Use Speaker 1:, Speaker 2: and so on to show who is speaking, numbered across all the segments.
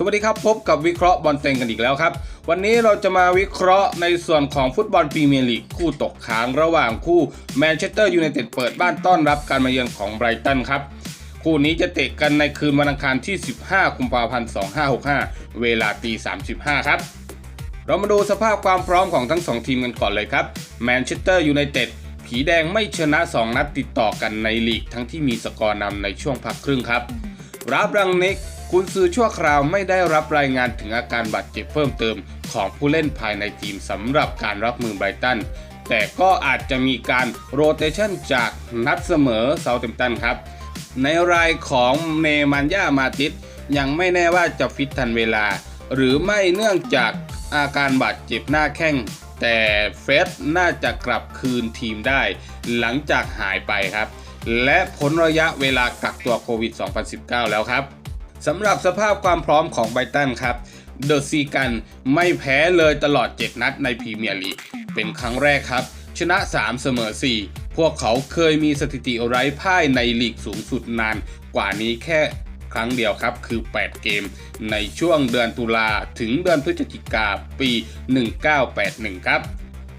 Speaker 1: สวัสดีครับ พบกับวิเคราะห์บอลเต็งกันอีกแล้วครับ วันนี้เราจะมาวิเคราะห์ในส่วนของฟุตบอลพรีเมียร์ลีกคู่ตกค้างระหว่างคู่แมนเชสเตอร์ยูไนเต็ดเปิดบ้านต้อนรับการมาเยือนของไบรตันครับ คู่นี้จะเตะกันในคืนวันอังคารที่ 15 กุมภาพันธ์ 2565 เวลาตี 35 ครับเรามาดูสภาพความพร้อมของทั้งสองทีมกันก่อนเลยครับแมนเชสเตอร์ยูไนเต็ดผีแดงไม่ชนะ 2 นัดติดต่อกันในลีกทั้งที่มีสกอร์นำในช่วงพักครึ่งครับรับรังนิก กุนซือชั่วคราวไม่ได้รับรายงานถึงอาการบาดเจ็บเพิ่มเติมของผู้เล่นภายในทีมสำหรับการรับมือไบรตัน แต่ก็อาจจะมีการโรเตชันจากนัดเสมอเซาเทมตันครับ ในรายของเนมันยามาติสยังไม่แน่ว่าจะฟิตทันเวลา หรือไม่เนื่องจากอาการบาดเจ็บหน้าแข้งแต่เฟรดน่าจะกลับคืนทีมได้ หลังจากหายไปครับ และพ้นระยะเวลากักตัวโควิด 2019 แล้วครับ สำหรับสภาพความพร้อมของไบตันครับเดอะซีกันไม่แพ้เลยตลอด 7 นัดในพรีเมียร์ลีกเป็นครั้งแรกครับ ชนะ 3 เสมอ 4 พวกเขาเคยมีสถิติไร้พ่ายในลีกสูงสุดนานกว่านี้แค่ครั้งเดียวครับ คือ 8 เกม ในช่วงเดือนตุลาถึงเดือนพฤศจิกาปี 1981 ครับ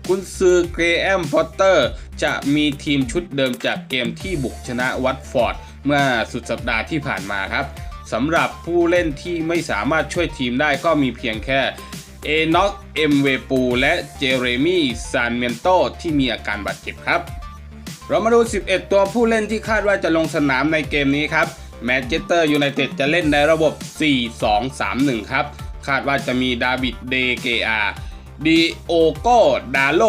Speaker 1: กุนซือเกรแอมพอตเตอร์ จะมีทีมชุดเดิมจากเกมที่บุกชนะวัตฟอร์ด เมื่อสุดสัปดาห์ที่ผ่านมาครับ สำหรับผู้เล่นที่ไม่สามารถช่วยทีมได้ก็มีเพียงแค่เอน็อกเอ็มเวปูและเจเรมี่ซานเมนโตที่มีอาการบาดเจ็บครับ เรามาดู 11 ตัวผู้เล่นที่คาดว่าจะลงสนามในเกมนี้ครับแมนเชสเตอร์ยูไนเต็ดจะเล่นในระบบ 4-2-3-1 ครับ คาดว่าจะมีดาวิดเดเกอาดีโอโกดาโล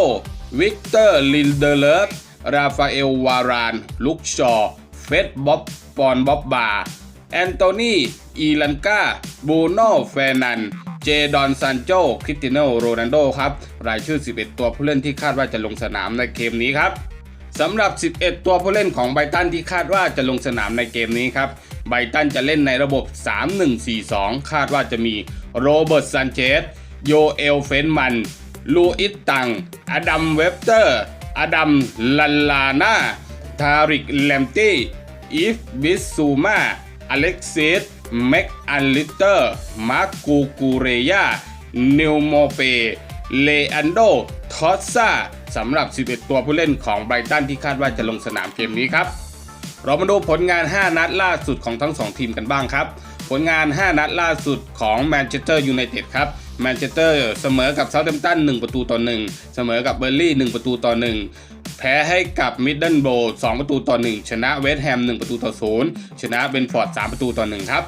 Speaker 1: วิกเตอร์ลินเดเลฟราฟาเอลวาราน ลุกชอ เฟดบ๊อบปอนบ๊อบบาร์ แอนโตนี อีลันกาบูโน่เฟรนัน เจดอนซานโจ คริสติโนโรนัลโดครับ รายชื่อ 11 ตัวผู้เล่นที่คาดว่าจะลงสนามในเกมนี้ครับสำหรับ 11 ตัวผู้เล่นของไบตันที่คาดว่าจะลงสนามในเกมนี้ครับ ไบตันจะเล่นในระบบ 3-1-4-2 คาดว่าจะมีโรเบิร์ตซันเชส โยเอลเฟนมัน ลูอิสตัง อดัมเวบเตอร์ อดัมลันลาน่า ทาริกแลมตี้ อีฟบิสซูมา อเล็กซิสแม็กอันลิเตอร์มาร์กูกูเรยานิวโมเปเลอันโดทอสซาสำหรับ 11 ตัวผู้เล่นของไบรตันที่คาดว่าจะลงสนามเกมนี้ครับ เรามาดูผลงาน 5 นัดล่าสุดของทั้ง 2 ทีมกันบ้างครับ ผลงาน 5 นัดล่าสุดของแมนเชสเตอร์ยูไนเต็ดครับแมนเชสเตอร์เสมอกับเซาท์แฮมป์ตัน1ประตูต่อ1เสมอกับเบอร์ลี่1ประตูต่อ1 แพ้ให้กับมิดเดิลโบว์2ประตูต่อ 1 ชนะเวสต์แฮม 1 ประตูต่อ0ชนะเบนฟอร์ด 3 ประตูต่อ 1 ครับ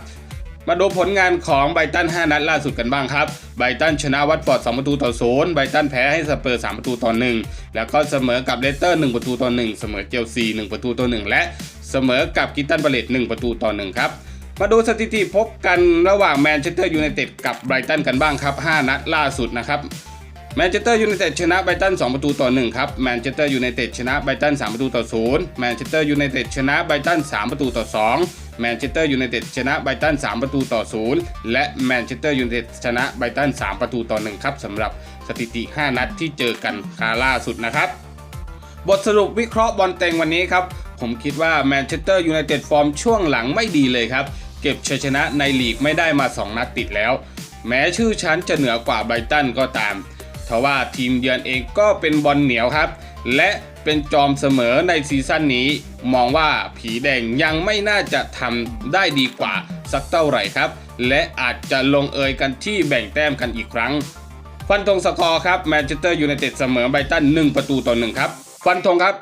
Speaker 1: มาดูผลงานของไบตัน 5 นัดล่าสุดกันบ้างครับ ไบตันชนะวัตฟอร์ด 2 ประตูต่อ0ไบตันแพ้ให้สเปอร์ 3 ประตูต่อ 1 แล้วก็เสมอกับเลสเตอร์ 1 ประตูต่อ 1 เสมอเจลซี 1 ประตูต่อ 1 และเสมอกับกิตตันบาเลต1ประตูต่อ 1 ครับมาดูสถิติพบกันระหว่างแมนเชสเตอร์ยูไนเต็ดกับไบรตันกันบ้างครับ 5 นัดล่าสุดนะครับ แมนเชสเตอร์ยูไนเต็ดชนะไบรตัน2ประตูต่อ1ครับแมนเชสเตอร์ยูไนเต็ดชนะไบรตัน3ประตูต่อ0แมนเชสเตอร์ยูไนเต็ดชนะไบรตัน3ประตูต่อ2แมนเชสเตอร์ยูไนเต็ดชนะไบรตัน3ประตูต่อ0และแมนเชสเตอร์ยูไนเต็ดชนะไบรตัน3ประตูต่อ1ครับสำหรับสถิติ 5 นัดที่เจอกันคาล่าสุดนะครับ บทสรุปวิเคราะห์บอลเต็งวันนี้ครับผมคิดว่าแมนเชสเตอร์ยูไนเต็ดฟอร์มช่วงหลังไม่ดีเลยครับเก็บชัยชนะในลีกไม่ได้มา 2 นัดติดแล้ว แม้ชื่อชั้นจะเหนือกว่าไบรตันก็ตาม ราะว่าทีมเยือนเองก็เป็นบอลเหนียวครับ และเป็นจอมเสมอในซีซั่นนี้ มองว่าผีแดงยังไม่น่าจะทำได้ดีกว่าสักเท่าไหร่ครับ และอาจจะลงเอยกันที่แบ่งแต้มกันอีกครั้ง ฟันธงสกอร์ครับแมนเชสเตอร์ยูไนเต็ดเสมอไบตัน1ประตูต่อ1ครับ ฟันธงครับ